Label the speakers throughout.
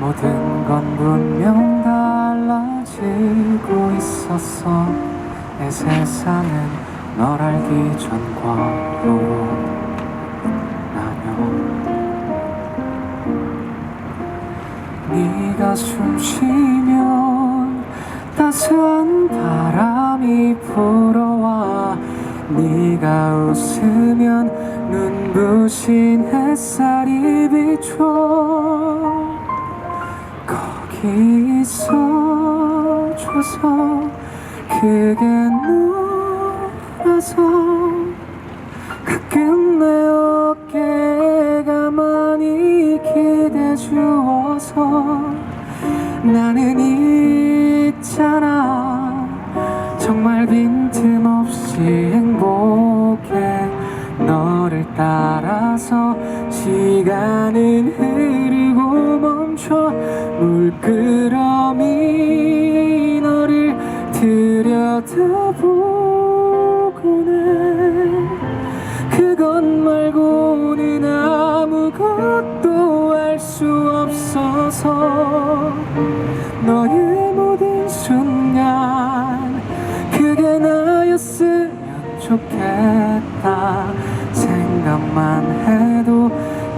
Speaker 1: 모든 건 분명 달라지고 있었어 내 세상은 널 알기 전과 후로 나며 네가 숨쉬면 따스한 바람이 불어와 네가 웃으면 눈부신 햇살이 비춰 거기 있어줘서 그게 너라서 가끔 내 어깨가 많이 기대주어서 나는 있잖아. 정말 빈틈없이 행복해 따라서 시간은 흐르고 멈춰 물끄러미 너를 들여다보곤 해 그것 말고는 아무것도 알 수 없어서 너의 모든 순간 그게 나였으면 좋겠다 생각만 해도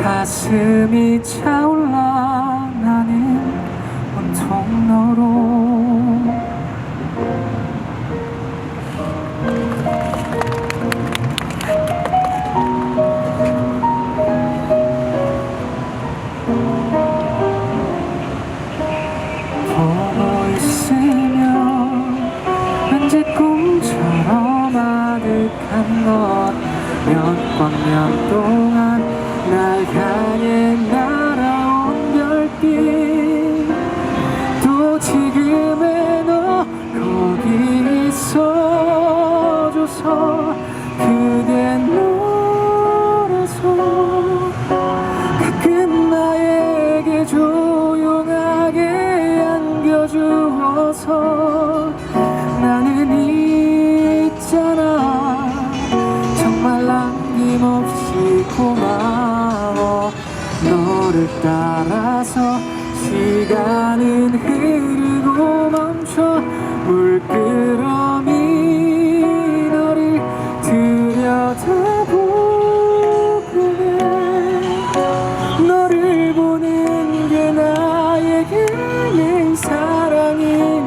Speaker 1: 가슴이 차올라. 나는 온통 너로. 보고 있으면 왠지 꿈처럼 아득한 것 몇번 몇 동안 날 향해 날아온 별빛. 또 지금의 너 거기 있어줘서 그게 너라서 가끔 나에게 조용하게 안겨주어서 남김없이 고마워. 너를 따라서 시간은 흐르고 멈춰 물끄러미 너를 들여다보고 해 너를 보는 게 나에게는 사랑이니까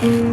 Speaker 1: Thank you.